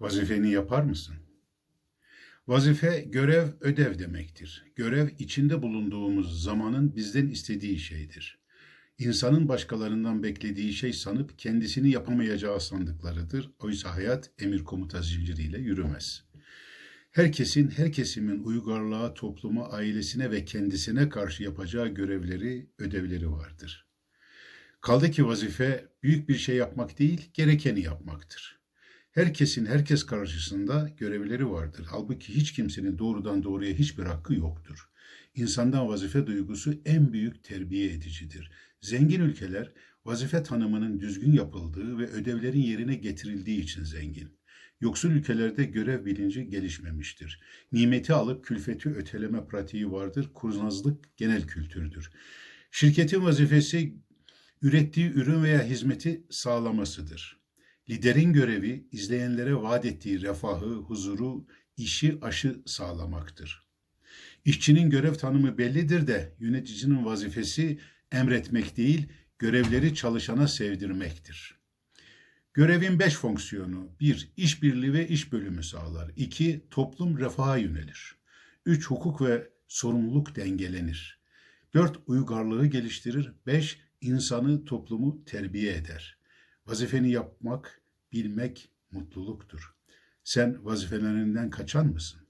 Vazifeni yapar mısın? Vazife, görev, ödev demektir. Görev, içinde bulunduğumuz zamanın bizden istediği şeydir. İnsanın başkalarından beklediği şey sanıp kendisini yapamayacağı sandıklarıdır. Oysa hayat emir komuta zinciriyle yürümez. Herkesin, her kesimin uygarlığa, topluma, ailesine ve kendisine karşı yapacağı görevleri, ödevleri vardır. Kaldı ki vazife büyük bir şey yapmak değil, gerekeni yapmaktır. Herkesin herkes karşısında görevleri vardır. Halbuki hiç kimsenin doğrudan doğruya hiçbir hakkı yoktur. İnsandan vazife duygusu en büyük terbiye edicidir. Zengin ülkeler vazife tanımının düzgün yapıldığı ve ödevlerin yerine getirildiği için zengin. Yoksul ülkelerde görev bilinci gelişmemiştir. Nimeti alıp külfeti öteleme pratiği vardır. Kurnazlık genel kültürdür. Şirketin vazifesi ürettiği ürün veya hizmeti sağlamasıdır. Liderin görevi izleyenlere vaat ettiği refahı, huzuru, işi aşı sağlamaktır. İşçinin görev tanımı bellidir de yöneticinin vazifesi emretmek değil, görevleri çalışana sevdirmektir. Görevin beş fonksiyonu. 1. İşbirliği ve iş bölümü sağlar. 2. Toplum refaha yönelir. 3. Hukuk ve sorumluluk dengelenir. 4. Uygarlığı geliştirir. 5. İnsanı, toplumu terbiye eder. Vazifeni yapmak, bilmek mutluluktur. Sen vazifelerinden kaçan mısın?